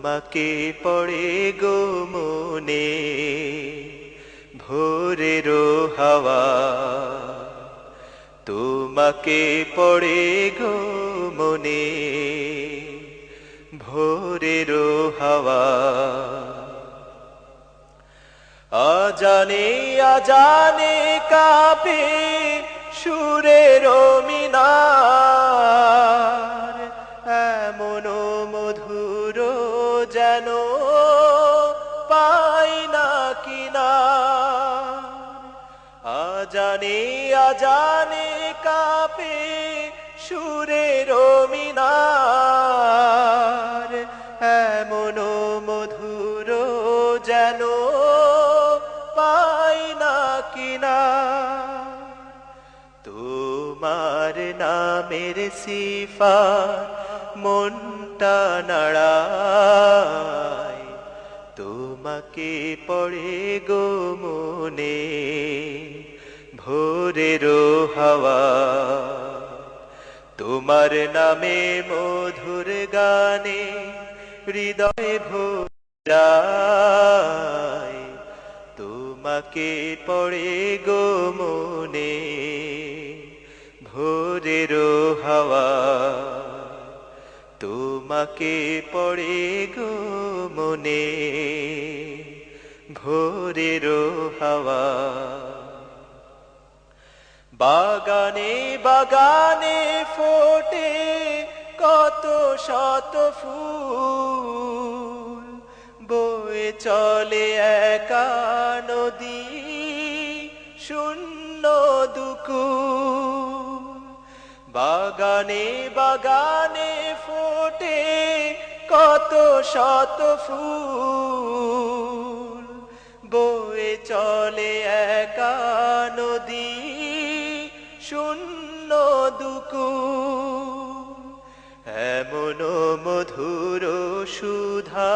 তোমাকে পড়ে গো মনে, ভোরের হাওয়া। তোমাকে পড়ে গো মনে, ভোরের হাওয়া। আজানে আজানে কাপে সুরের মিনার এমন মধুর যেন পাই না কিনা। আজানে আজানে কাপে সুরে মিনার। এমন মধুর যেন পাই না কিনা। তোমার নামের সিফা মনটা নাড়ায়। তোমাকে পড়ে গো মনে ভোরের হাওয়া। তোমার নামে মধুর গানে হৃদয় ভোর তোমাকে পড়ে গো মনে তোমাকে পড়ে গো মনে, ভোরের হাওয়া। বাগানে বাগানে ফোটে কত শত ফুল, বয়ে চলে একা নদী, শূন্য দুকুল। বাগানে বাগানে ফোটে কত শত ফুল বয়ে চলে একা নদী, শূন্য দুকুল। এমন মধুর সুধা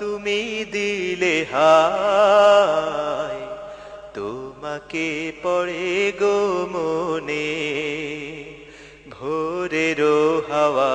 তুমি দিলে হায়, তোমাকে পড়ে গো মনে ভোরের হাওয়া।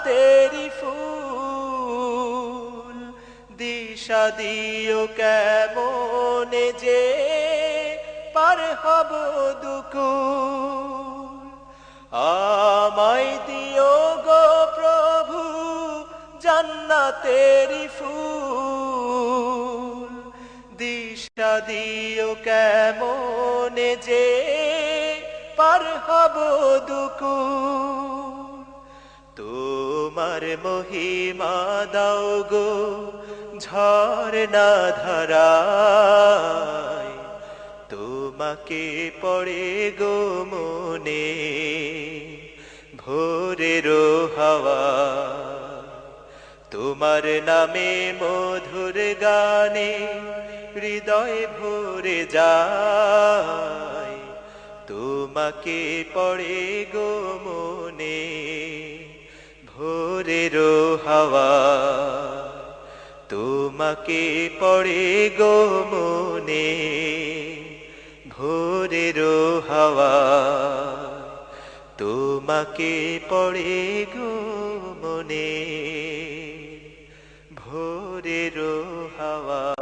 জান্নাতেরি ফুল, দিশা দিও কেমন যে পার হব দুকুল। আমায় দিও গো প্রভু জান্নাতেরি ফুল, দিশা দিও কেমন যে পার হব দুকুল। তোমার মহিমা দাও গো, ঝর্ণা ধারায়। তোমাকে পড়ে গো মনে, ভোরের হাওয়া। তোমার নামে মধুর গানে হৃদয় ভরে যায়। তোমাকে পড়ে গো মনে ভোরের হাওয়া। তোমাকে পড়ে গো মনে ভোরের হাওয়া। তোমাকে পড়ে গো মনে ভোরের হাওয়া।